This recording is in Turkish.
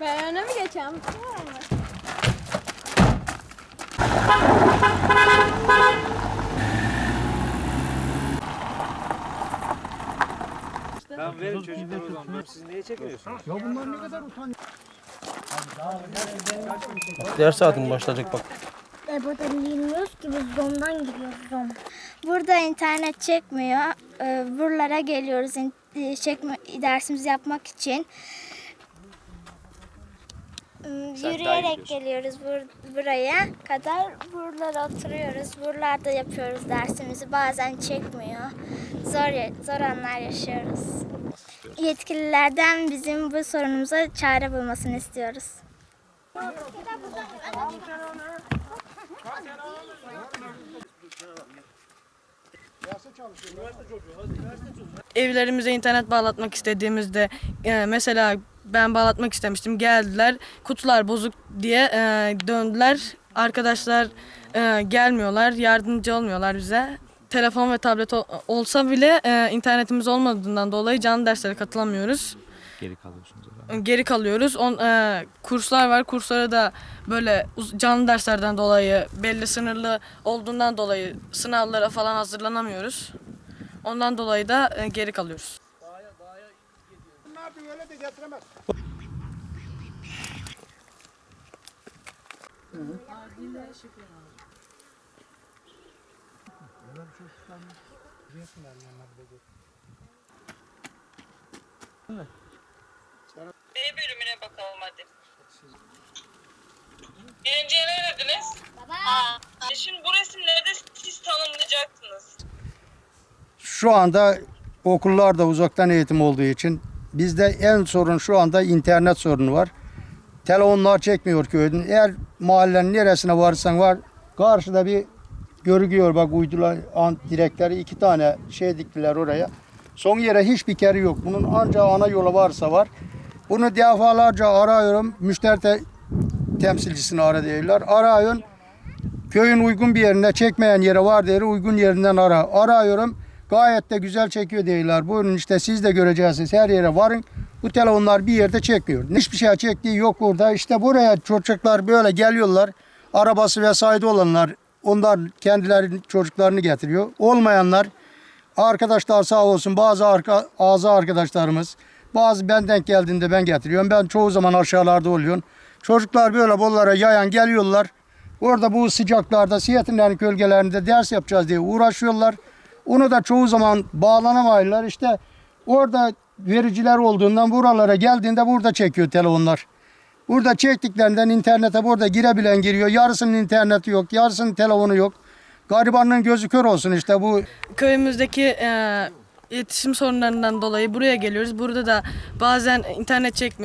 Ben öne mi geçeceğim? Tamam verin çocuklar o zaman. Siz niye çekmiyorsunuz? Ders saatin başlayacak bak. E buradan girmiyoruz ki biz zondan giriyoruz zon. Burada internet çekmiyor. Ee, Buralara geliyoruz in- e, çekme, dersimizi yapmak için. Sen Yürüyerek geliyoruz bur- buraya kadar. Buralara oturuyoruz. Buralarda yapıyoruz dersimizi. Bazen çekmiyor. Zor zor anlar yaşıyoruz. Yetkililerden bizim bu sorunumuza çare bulmasını istiyoruz. evlerimize internet bağlatmak istediğimizde e, mesela ben bağlatmak istemiştim geldiler kutular bozuk diye e, döndüler arkadaşlar e, gelmiyorlar yardımcı olmuyorlar bize telefon ve tablet ol- olsa bile e, internetimiz olmadığından dolayı canlı derslere katılamıyoruz Geri kalıyorsunuz efendim. geri kalıyoruz. On, e, kurslar var. Kurslara da böyle uz- canlı derslerden dolayı belli sınırlı olduğundan dolayı sınavlara falan hazırlanamıyoruz. Ondan dolayı da e, geri kalıyoruz. B bölümüne bakalım hadi. Birinciye ne dediniz? Aa, şimdi bu resimleri de siz tanımlayacaksınız. Şu anda okullarda uzaktan eğitim olduğu için bizde en sorun şu anda internet sorunu var. Telefonlar çekmiyor köyün. Eğer mahallenin neresine varsan var karşıda bir görüyor bak uydular direkleri iki tane şey diktiler oraya. Son yere hiçbir kere yok. Bunun ancak ana yolu varsa var. Bunu defalarca arıyorum. Müşteri te- temsilcisini ara diyorlar. Arıyorum. Köyün uygun bir yerine çekmeyen yere var der uygun yerinden ara. Arıyorum. Gayet de güzel çekiyor diyorlar. Buyurun işte siz de göreceksiniz. Her yere varın. Bu telefonlar bir yerde çekmiyor. Hiçbir şey çektiği yok burada. İşte buraya çocuklar böyle geliyorlar. Arabası vesaire olanlar onlar kendileri çocuklarını getiriyor. Olmayanlar arkadaşlar sağ olsun bazı arka, ağzı arkadaşlarımız bazı benden geldiğinde ben getiriyorum. Ben çoğu zaman aşağılarda oluyorum. Çocuklar böyle bollara yayan geliyorlar. Orada bu sıcaklarda Siyetinlerin gölgelerinde ders yapacağız diye uğraşıyorlar. Onu da çoğu zaman bağlanamıyorlar. İşte orada vericiler olduğundan buralara geldiğinde burada çekiyor telefonlar. Burada çektiklerinden internete burada girebilen giriyor. Yarısının interneti yok, yarısının telefonu yok. Garibanın gözü kör olsun işte bu Köyümüzdeki e, iletişim sorunlarından dolayı buraya geliyoruz. Burada da bazen internet çekmiyor.